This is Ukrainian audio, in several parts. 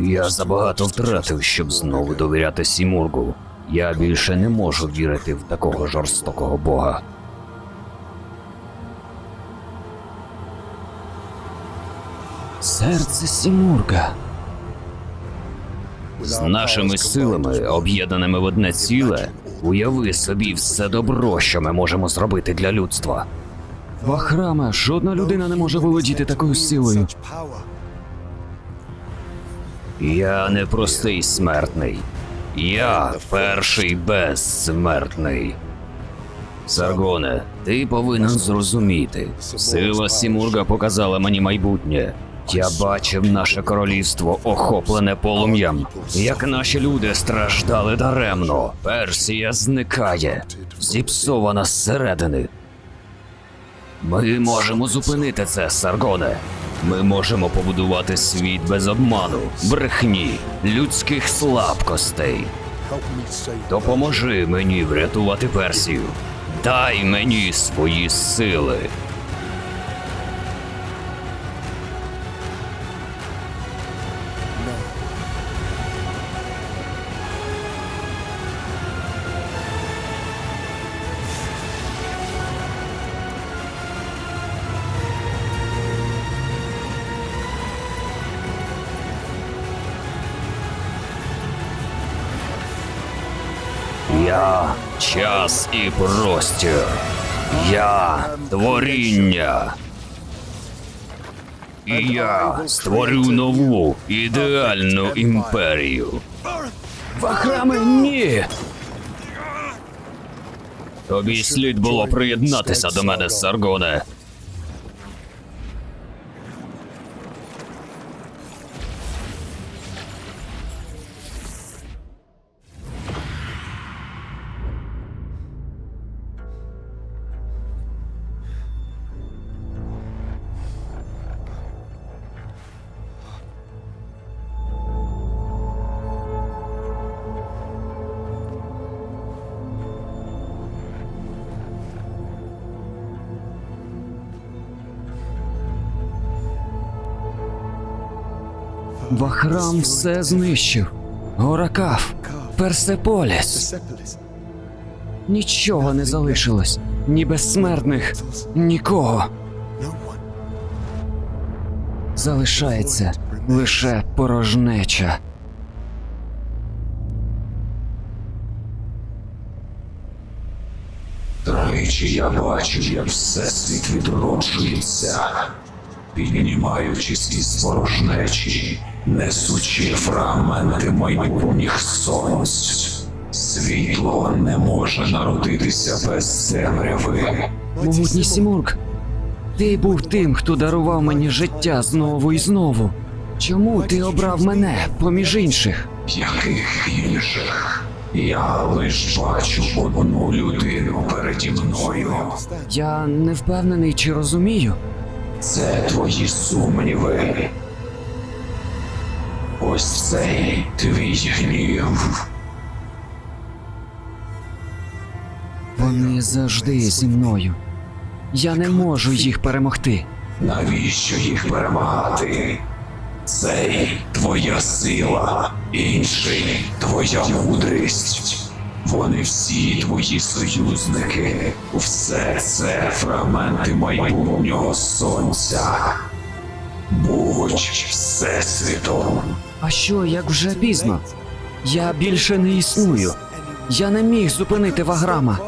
Я забагато втратив, щоб знову довіряти Сімургу. Я більше не можу вірити в такого жорстокого бога. Серце Сімурга. З нашими силами, об'єднаними в одне ціле, уяви собі все добро, що ми можемо зробити для людства. Вахрама, жодна людина не може володіти такою силою. Я не простий смертний. Я перший безсмертний. Саргоне, ти повинен зрозуміти. Сила Сімурга показала мені майбутнє. Я бачив наше королівство охоплене полум'ям. Як наші люди страждали даремно. Персія зникає, зіпсована зсередини. Ми можемо зупинити це, Саргоне. Ми можемо побудувати світ без обману, брехні, людських слабкостей. Допоможи мені врятувати Персію. Дай мені свої сили. Я час і простір. Я творіння. І я створю нову ідеальну імперію. Вахрами ні. Тобі слід було приєднатися до мене, Саргоне. Вахрам все знищив. Горакаф, Персеполіс. Нічого не залишилось. Ні безсмертних, нікого. Залишається лише порожнеча. Тричі я бачив, як всесвіт відроджується, піднімаючись із порожнечі, несучи фрагменти майбутніх сонць. Світло не може народитися без темряви. Могутній Сімург, ти був тим, хто дарував мені життя знову і знову. Чому ти обрав мене поміж інших? Яких інших? Я лиш бачу одну людину переді мною. Я не впевнений, чи розумію. Це твої сумніви. Ось цей твій гнів. Вони завжди зі мною. Я не можу їх перемогти. Навіщо їх перемагати? Цей твоя сила, інший твоя мудрість. Вони всі твої союзники. Все це фрагменти майбутнього сонця. Будь всесвітом. А що, як вже пізно? Я більше не існую. Я не міг зупинити Ваграма.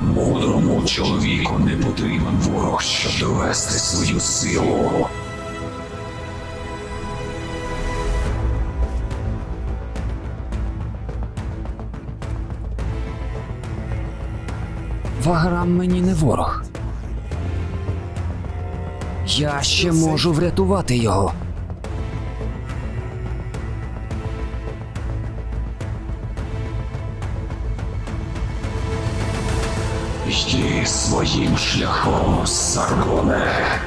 Мудрому чоловіку не потрібен ворог, щоб довести свою силу. Ваграм мені не ворог. Я ще можу врятувати його. Своїм шляхом, Саргоне.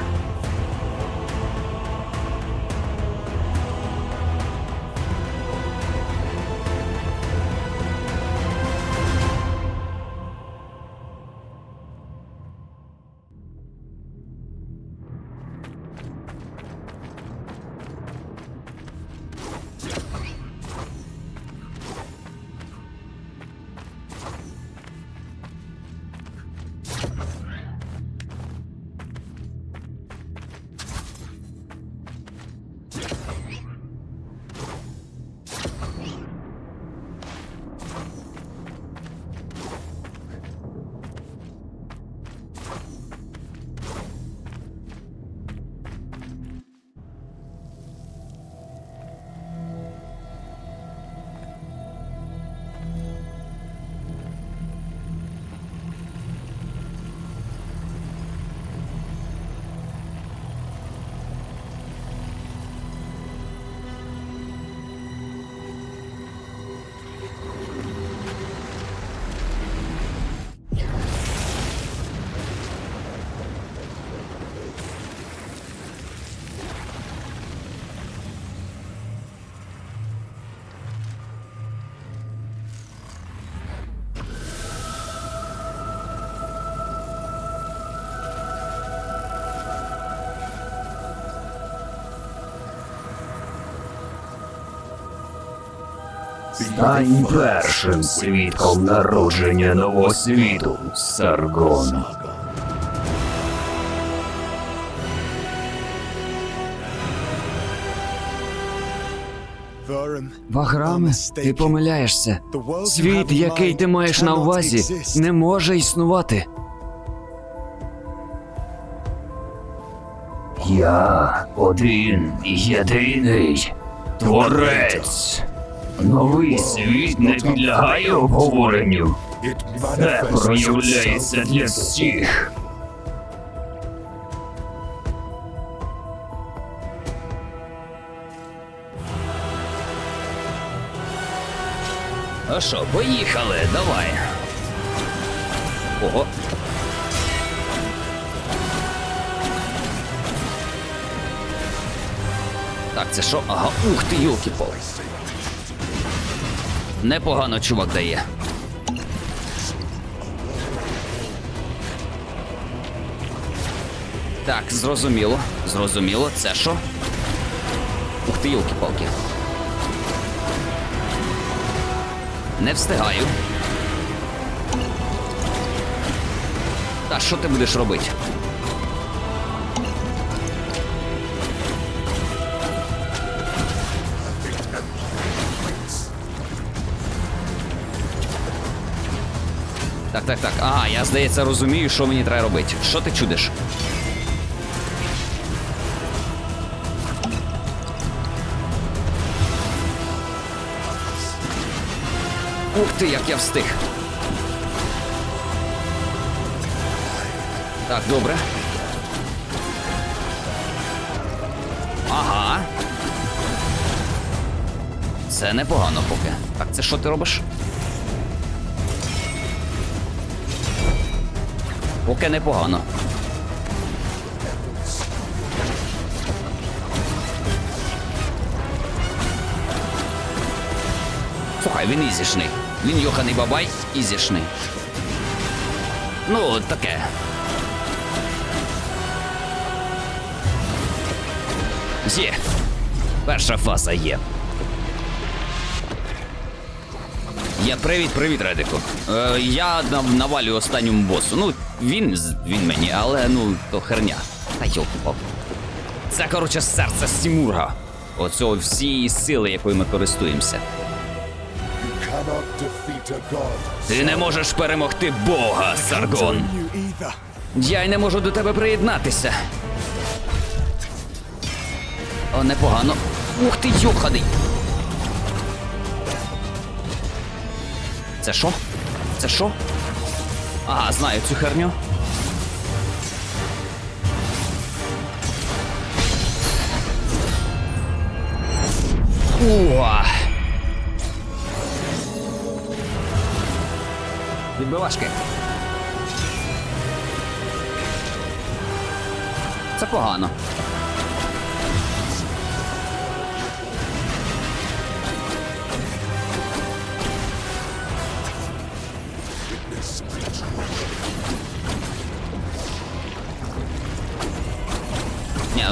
Стань першим свідком народження нового світу, Саргон. Ваграме, ти помиляєшся. Світ, який ти маєш на увазі, не може існувати. Я один і єдиний творець. Новий світ не підлягає обговоренню. Це проявляється для всіх. А що, поїхали, давай. Ого. Так, це що? Ага, ух ти, юлки пал Непогано чувак дає. Так, зрозуміло. Зрозуміло, це що? Ух ти, юлки-палки. Не встигаю. Та що ти будеш робити? Так, так, так. Ага, я здається розумію, що мені треба робити. Що ти чудиш? Ух ти, як я встиг. Так, добре. Ага. Це непогано поки. Так, це що ти робиш? Поки непогано. Слухай, він ізішний. Він йоханий бабай ізішний. Ну, таке. Є. Перша фаза є. Я привіт, привіт, Редику. Е, я нав- навалюю останньому босу. Ну, він він мені, але ну, то херня. Та пап Це, коротше, серце Сімурга. Оцього всієї сили, якою ми користуємося. Ти не можеш перемогти Бога, Саргон. Я й не можу до тебе приєднатися. О, непогано. Ух ти, йоханий. Це що? Це що? Ага, знаю цю херню. Уа. Відбивашки. Це погано.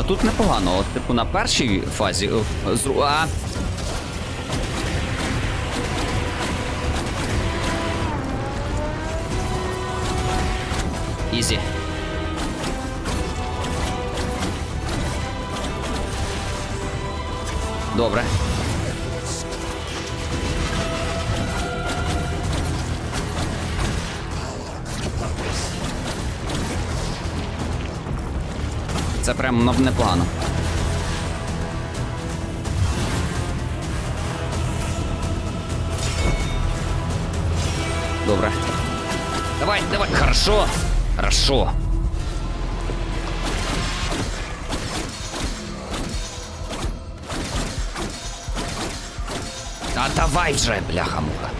Тут непогано. От, типу, на першій фазі. зру- А. Прям ну, непогано. Добре. Давай, давай, хорошо. Хорошо. Та давай вже, бляха-муха.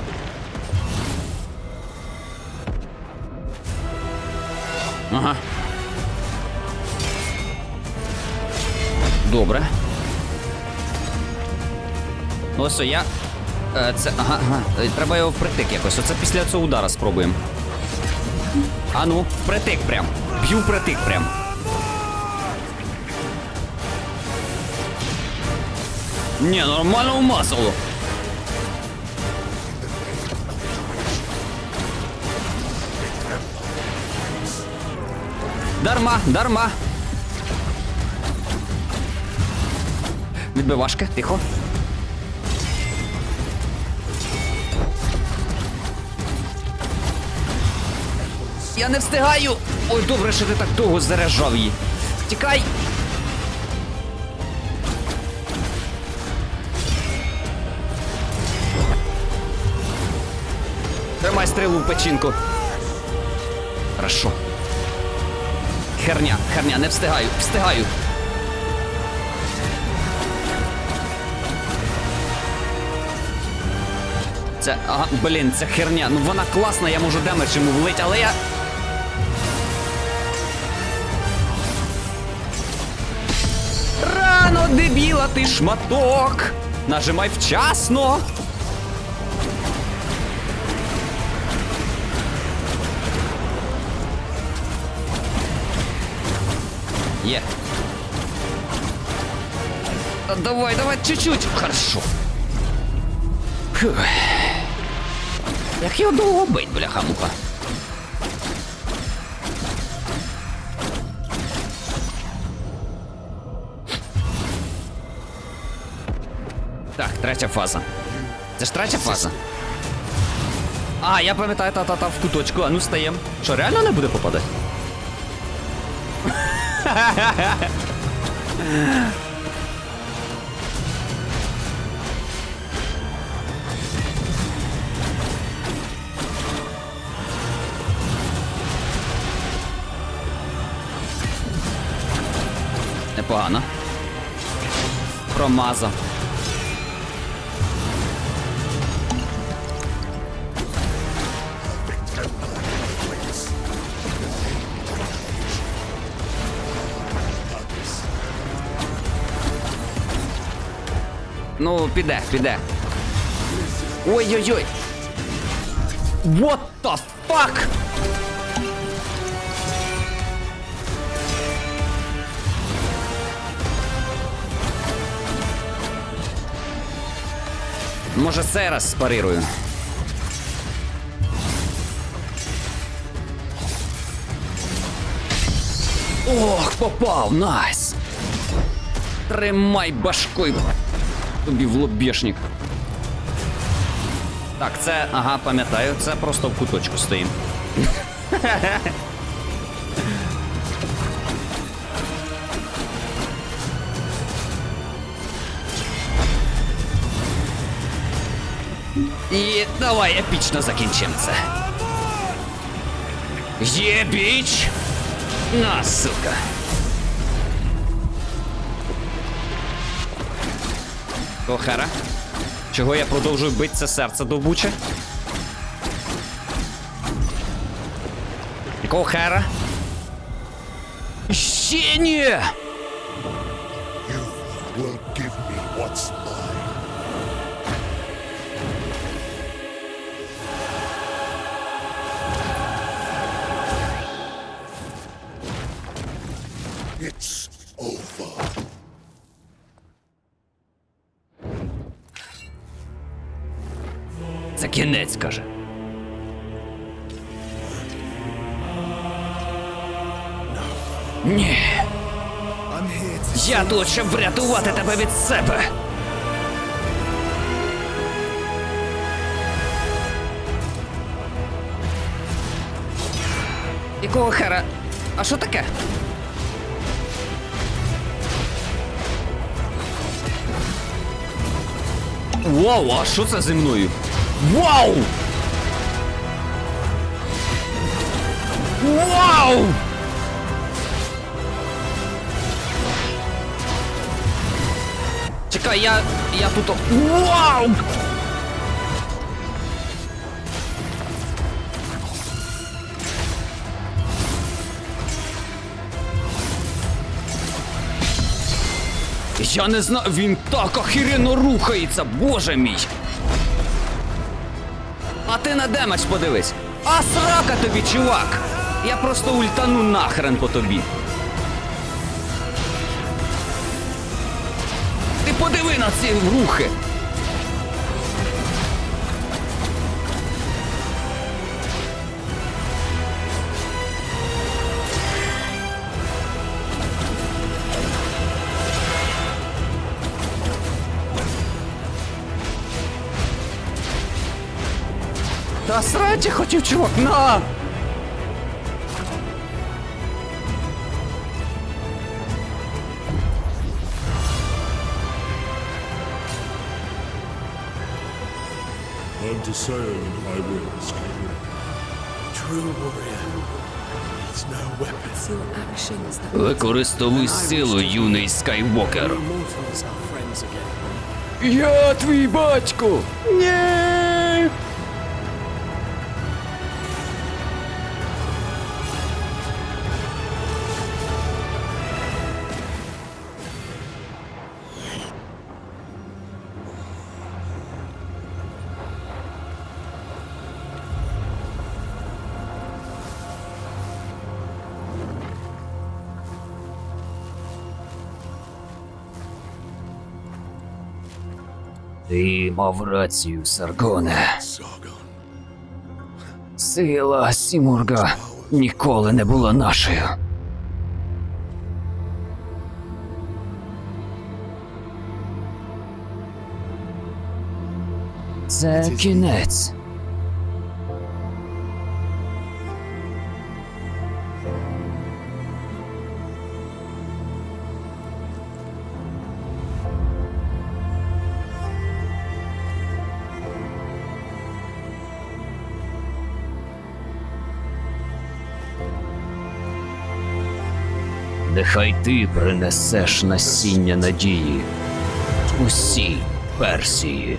Ага. Добре. Ось я. Е, це. Ага, ага. Е, треба його впритик якось. Оце після цього удара спробуємо. Ану, впритик прям. Б'ю впритик прям. Не, нормально умазало. Дарма, дарма. Відбивашки, тихо. Я не встигаю! Ой, добре, що ти так довго заряджав її. Тікай! Тримай стрілу в печінку. Хорошо. Херня, херня, не встигаю, встигаю. Це, ага, блін, це херня. Ну вона класна, я можу демедж йому влить, але я. Рано, дебіла, ти шматок! Нажимай вчасно! Є. Давай, давай, чуть-чуть. Хорошо. Фух. Як його довго бить, бляха-муха. Так, третя фаза. Це ж третя фаза. А, я пам'ятаю, та-та-та в куточку. А ну стаєм. Що, реально не буде попадати? Промазав. Ну, піде, піде. Ой-ой-ой. What the fuck? Може, цей раз спарирую. Ох, попав, найс! Тримай башкою. Тобі в лобешник. Так, це, ага, пам'ятаю, це просто в куточку стоїм. І давай епічно закінчимо це. Є біч! На, сука. Охера. Чого я продовжую бити це серце довбуче? Якого хера? Ще ні! Я тут, щоб врятувати тебе від себе. Якого хера? А що таке? Вау, а що це зі мною? Вау! Вау! Чекай, я. я тут. Вау! Я не знаю, він так охеренно рухається, боже мій. А ти на демедж подивись. А срака тобі, чувак! Я просто ультану нахрен по тобі. подиви на ці рухи. Та срать я хотів, чувак, на! To sail in my will, Skywalker. True warrior needs no weapons. It's your actions that Використовуй силу, юний Скайвокер. Я твій батько! Ні! Мав рацію, Саргоне. Сила Сімурга ніколи не була нашою. Це кінець. Нехай ти принесеш насіння надії усій Персії.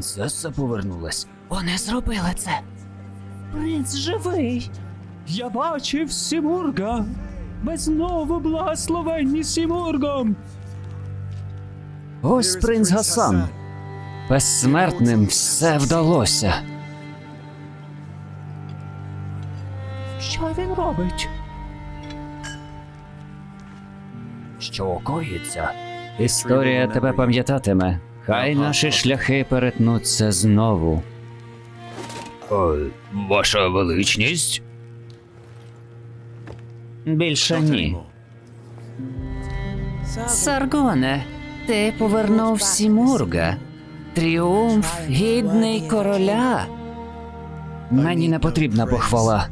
Принцеса повернулась. Вони зробили це. Принц живий. Я бачив Сімурга. Ви знову благословенні Сімургом. Ось принц Гасан. Безсмертним все вдалося. Що він робить? Що коїться? Історія тебе пам'ятатиме. Хай наші шляхи перетнуться знову. О, ваша величність? Більше ні. Саргоне, ти повернув Сімурга. Тріумф гідний короля. Мені не потрібна похвала.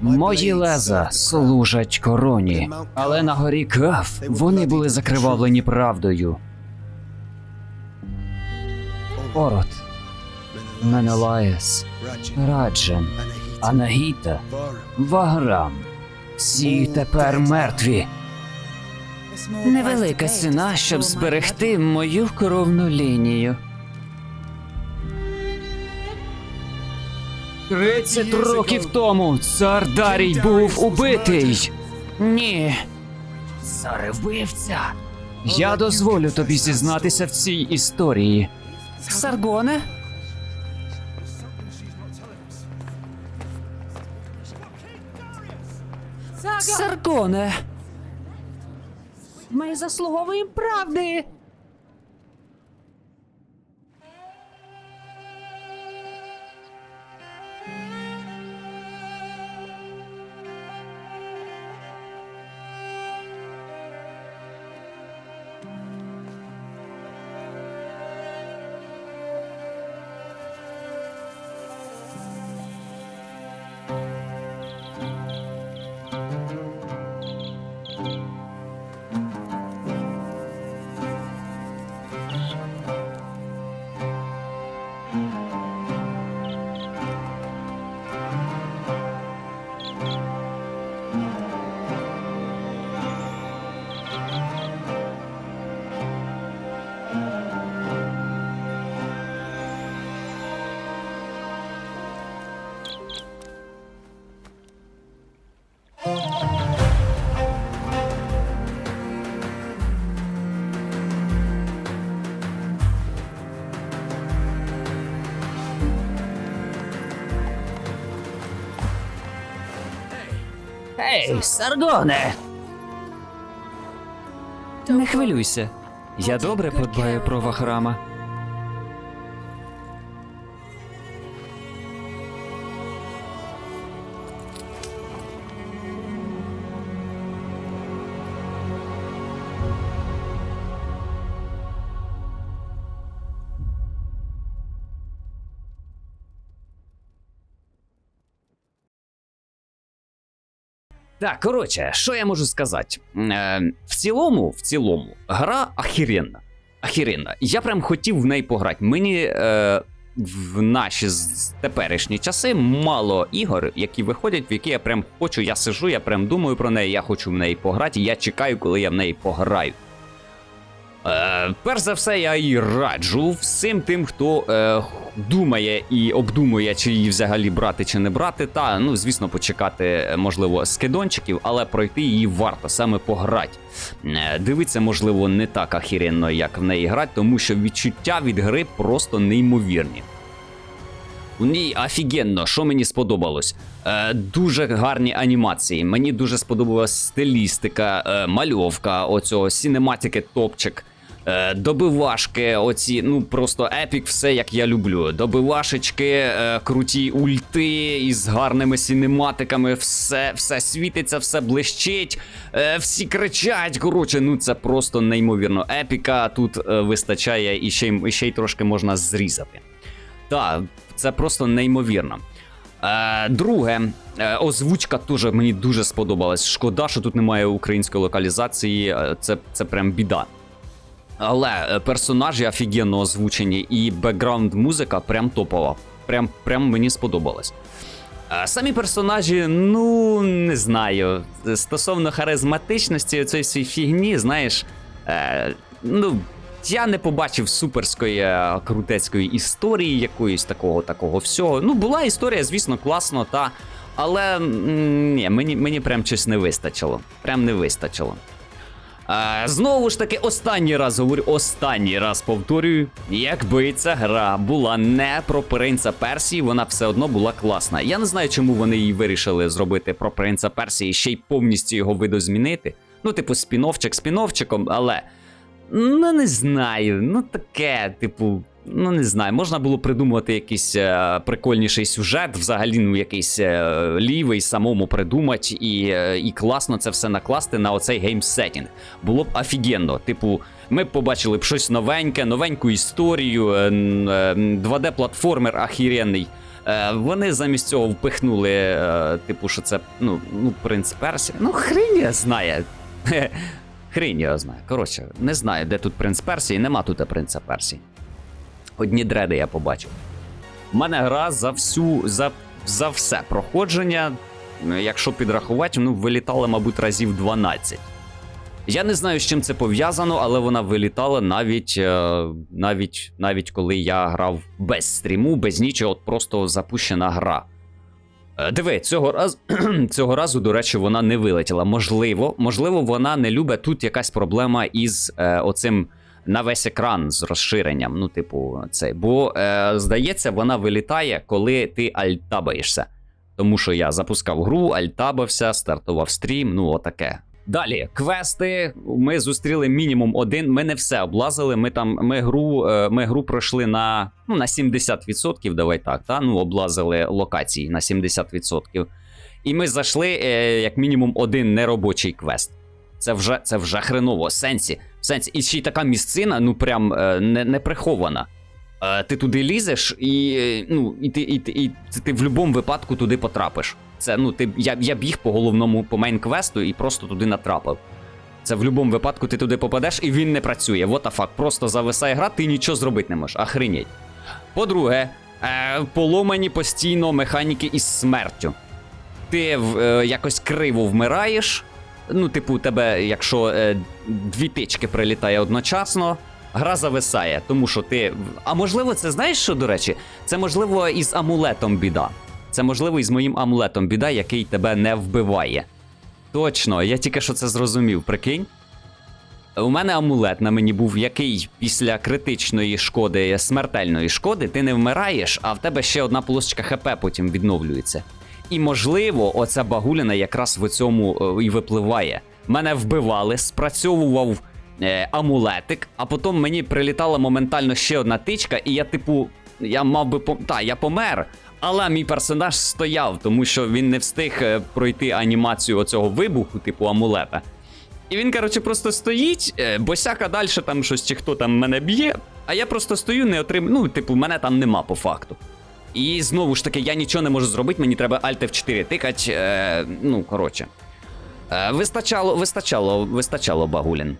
Мої леза служать короні, але на горі Каф вони були закривавлені правдою. Орот, Менелаєс, Раджен, Анагіта, Ваграм. Всі тепер мертві. Невелика ціна, щоб зберегти мою кровну лінію. 30 років тому цар Дарій був убитий. Ні. Заревбивця. Я дозволю тобі зізнатися в цій історії. Саргоне? Саргоне. Ми заслуговуємо правди. Ей, Саргоне! Не хвилюйся. Я добре подбаю про Вахрама. Так, коротше, що я можу сказати? Е, в цілому, в цілому, гра ахіренна. Ахіренна. Я прям хотів в неї пограти. Мені е, в наші теперішні часи мало ігор, які виходять, в які я прям хочу, я сижу, я прям думаю про неї, я хочу в неї пограти, і я чекаю, коли я в неї пограю. Е, перш за все, я її раджу всім тим, хто е, думає і обдумує, чи її взагалі брати чи не брати. Та ну звісно, почекати е, можливо скидончиків, але пройти її варто саме пограти. Е, дивитися, можливо, не так ахіренно, як в неї грати, тому що відчуття від гри просто неймовірні. У ній офігенно, що мені сподобалось. Е, дуже гарні анімації. Мені дуже сподобалась стилістика, е, мальовка, оцього сінематики топчик. Е, добивашки, оці, ну просто епік, все як я люблю. Добивашечки, е, круті ульти із гарними сінематиками, все, все світиться, все блищить, е, всі кричать. Коротше, ну це просто неймовірно. Епіка тут вистачає і ще, і ще й трошки можна зрізати. Так, це просто неймовірно. Друге, озвучка теж мені дуже сподобалась. Шкода, що тут немає української локалізації, це, це прям біда. Але е, персонажі офігенно озвучені, і бекграунд музика прям топова. Прям, прям мені сподобалось. Самі персонажі, ну не знаю. Стосовно харизматичності цієї всієї фігні, знаєш, е, ну. Я не побачив суперської е, крутецької історії, якоїсь такого такого всього. Ну, була історія, звісно, класно, та. Але ні, мені, мені прям щось не вистачило. Прям не вистачило. Е, знову ж таки, останній раз говорю, останній раз повторюю, якби ця гра була не про принца Персії, вона все одно була класна. Я не знаю, чому вони її вирішили зробити про принца Персії, ще й повністю його видозмінити. Ну, типу, спіновчик спіновчиком, але. Ну, не знаю, ну таке, типу, ну не знаю, можна було придумати якийсь е, прикольніший сюжет, взагалі, ну якийсь е, лівий самому придумати і, е, і класно це все накласти на оцей геймсетінг. Було б офігенно. Типу, ми б побачили б щось новеньке, новеньку історію, е, е, 2D-платформер ахіренний. Е, вони замість цього впихнули, е, типу, що це, ну, ну, принц Персі. Ну, хрень я знає. Хрень його знає. Коротше, не знаю, де тут принц Персії, нема тут принца Персії. Одні дреди я побачив. У мене гра за всю, за, за все проходження, якщо підрахувати, ну, вилітала, мабуть, разів 12. Я не знаю, з чим це пов'язано, але вона вилітала навіть, е, навіть, навіть коли я грав без стріму, без нічого, от просто запущена гра. Е, Диви, цього разу, цього разу, до речі, вона не вилетіла. Можливо, можливо, вона не любить тут якась проблема із е, оцим на весь екран з розширенням. Ну, типу, цей. Бо е, здається, вона вилітає, коли ти альтабаєшся. Тому що я запускав гру, альтабався, стартував стрім, ну отаке. Далі, квести. Ми зустріли мінімум один. Ми не все облазили. Ми там ми гру, е, ми гру пройшли на, ну, на 70%, давай так. Та? Ну, облазили локації на 70%. І ми зайшли е, як мінімум один неробочий квест. Це вже, це вже хреново. Сенсі. Сенсі. І ще й така місцина, ну прям е, не, не прихована. Е, ти туди лізеш, і, е, ну, і, ти, і, ти- і, ти, в будь-якому випадку туди потрапиш. Це, ну, ти, я, я біг по головному по мейн-квесту і просто туди натрапив. Це в будь-якому випадку ти туди попадеш, і він не працює. Вот факт. Просто зависає гра, ти нічого зробити не можеш. Охренеть. По-друге, е, поломані постійно механіки із смертю. Ти е, якось криво вмираєш. Ну, типу, у тебе, якщо е, дві тички прилітає одночасно, гра зависає, тому що ти. А можливо, це знаєш що, до речі? Це можливо із амулетом біда. Це можливо із моїм амулетом біда, який тебе не вбиває. Точно, я тільки що це зрозумів, прикинь. У мене амулет на мені був, який після критичної шкоди, смертельної шкоди, ти не вмираєш, а в тебе ще одна полосочка ХП потім відновлюється. І можливо, оця багуліна якраз в цьому е, і випливає. Мене вбивали, спрацьовував е, амулетик, а потім мені прилітала моментально ще одна тичка, і я, типу, я мав би пом... Та, я помер. Але мій персонаж стояв, тому що він не встиг е, пройти анімацію оцього вибуху, типу амулета. І він, коротше, просто стоїть, е, босяка далі там щось чи хто там мене б'є, а я просто стою, не отримую. Ну, типу, мене там нема по факту. І знову ж таки, я нічого не можу зробити, мені треба Alt F4 тикать. Е, ну, коротше. Е, вистачало, вистачало, вистачало багулін.